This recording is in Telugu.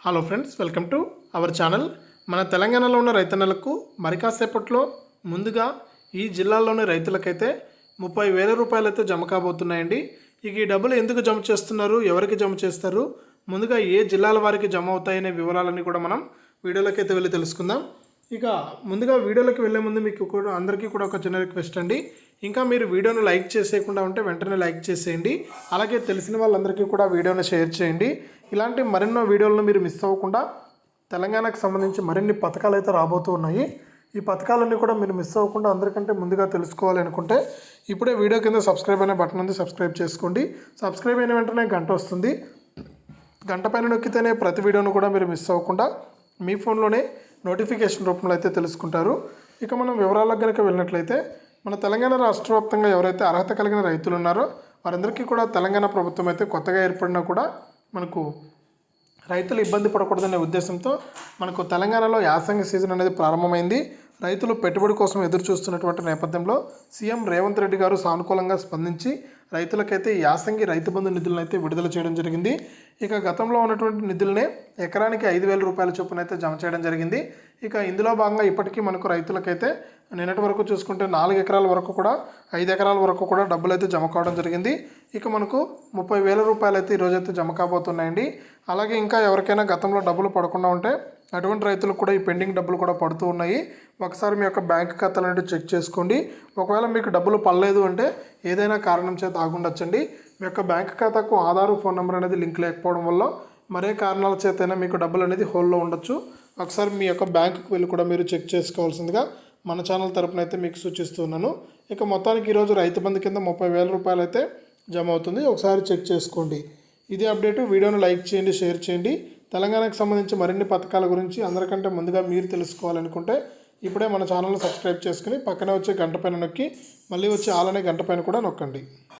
Hello friends welcome to our channel మన తెలంగాణలో ఉన్న రైతన్నలకు మరి కాసేపట్లో ముందుగా ఈ జిల్లాలోని రైతులకైతే ముప్పై వేల రూపాయలు అయితే జమ కాబోతున్నాయండి. ఇక ఈ డబ్బులు ఎందుకు జమ చేస్తున్నారు? ఎవరికి జమ చేస్తారు? ముందుగా ఏ జిల్లాల వారికి జమ అవుతాయనే వివరాలన్నీ కూడా మనం వీడియోలోకి అయితే వెళ్ళి తెలుసుకుందాం. ఇక ముందుగా వీడియోలోకి వెళ్ళే ముందు మీకు కూడా అందరికీ కూడా ఒక చిన్న రిక్వెస్ట్ అండి. ఇంకా మీరు వీడియోను లైక్ చేసేయకుండా ఉంటే వెంటనే లైక్ చేసేయండి. అలాగే తెలిసిన వాళ్ళందరికీ కూడా వీడియోను షేర్ చేయండి. ఇలాంటి మరెన్నో వీడియోలను మీరు మిస్ అవ్వకుండా తెలంగాణకు సంబంధించి మరిన్ని పథకాలు అయితే రాబోతూ ఉన్నాయి. ఈ పథకాలన్నీ కూడా మీరు మిస్ అవ్వకుండా అందరికంటే ముందుగా తెలుసుకోవాలి అనుకుంటే ఇప్పుడే వీడియో కింద సబ్స్క్రైబ్ అనే బటన్ ఉంది సబ్స్క్రైబ్ చేసుకోండి. సబ్స్క్రైబ్ అయిన వెంటనే గంట వస్తుంది. గంట పైన నొక్కితేనే ప్రతి వీడియోను కూడా మీరు మిస్ అవ్వకుండా మీ ఫోన్లోనే నోటిఫికేషన్ రూపంలో అయితే తెలుసుకుంటారు. ఇక మనం వివరాలకు కనుక వెళ్ళినట్లయితే మన తెలంగాణ రాష్ట్ర వ్యాప్తంగా ఎవరైతే అర్హత కలిగిన రైతులు ఉన్నారో వారందరికీ కూడా తెలంగాణ ప్రభుత్వం అయితే కొత్తగా ఏర్పడినా కూడా మనకు రైతులు ఇబ్బంది పడకూడదనే ఉద్దేశంతో మనకు తెలంగాణలో యాసంగి సీజన్ అనేది ప్రారంభమైంది. రైతులు పెట్టుబడి కోసం ఎదురు చూస్తున్నటువంటి నేపథ్యంలో సీఎం రేవంత్ రెడ్డి గారు సానుకూలంగా స్పందించి రైతులకైతే యాసంగి రైతు బంధు నిధులను అయితే విడుదల చేయడం జరిగింది. ఇక గతంలో ఉన్నటువంటి నిధులనే ఎకరానికి ఐదు వేల రూపాయల చొప్పున అయితే జమ చేయడం జరిగింది. ఇక ఇందులో భాగంగా ఇప్పటికీ మనకు రైతులకైతే నిన్నటి వరకు చూసుకుంటే నాలుగు ఎకరాల వరకు కూడా ఐదు ఎకరాల వరకు కూడా డబ్బులు అయితే జమ కావడం జరిగింది. ఇక మనకు ముప్పై వేల రూపాయలు అయితే ఈరోజైతే జమ కాబోతున్నాయండి. అలాగే ఇంకా ఎవరికైనా గతంలో డబ్బులు పడకుండా ఉంటే అటువంటి రైతులకు కూడా ఈ పెండింగ్ డబ్బులు కూడా పడుతూ ఉన్నాయి. ఒకసారి మీ యొక్క బ్యాంక్ ఖాతాలు అనేవి చెక్ చేసుకోండి. ఒకవేళ మీకు డబ్బులు పడలేదు అంటే ఏదైనా కారణం చేత దాగుండొచ్చండి. మీ యొక్క బ్యాంక్ ఖాతాకు ఆధార్ ఫోన్ నెంబర్ అనేది లింక్ లేకపోవడం వల్ల మరే కారణాల చేతైనా మీకు డబ్బులు అనేది హోల్లో ఉండొచ్చు. ఒకసారి మీ యొక్క బ్యాంకుకి వెళ్ళి కూడా మీరు చెక్ చేసుకోవాల్సిందిగా మన ఛానల్ తరపున అయితే మీకు సూచిస్తున్నాను ఇక మొత్తానికి ఈరోజు రైతు బంధు కింద ముప్పై వేల రూపాయలు అయితే జమ అవుతుంది. ఒకసారి చెక్ చేసుకోండి. ఇది అప్డేట్. వీడియోను లైక్ చేయండి షేర్ చేయండి. తెలంగాణకు సంబంధించి మరిన్ని పథకాల గురించి అందరికంటే ముందుగా మీరు తెలుసుకోవాలనుకుంటే ఇప్పుడే మన ఛానల్ని సబ్స్క్రైబ్ చేసుకుని పక్కనే వచ్చే గంట పైన నొక్కి మళ్ళీ వచ్చే ఆలనే గంట పైన కూడా నొక్కండి.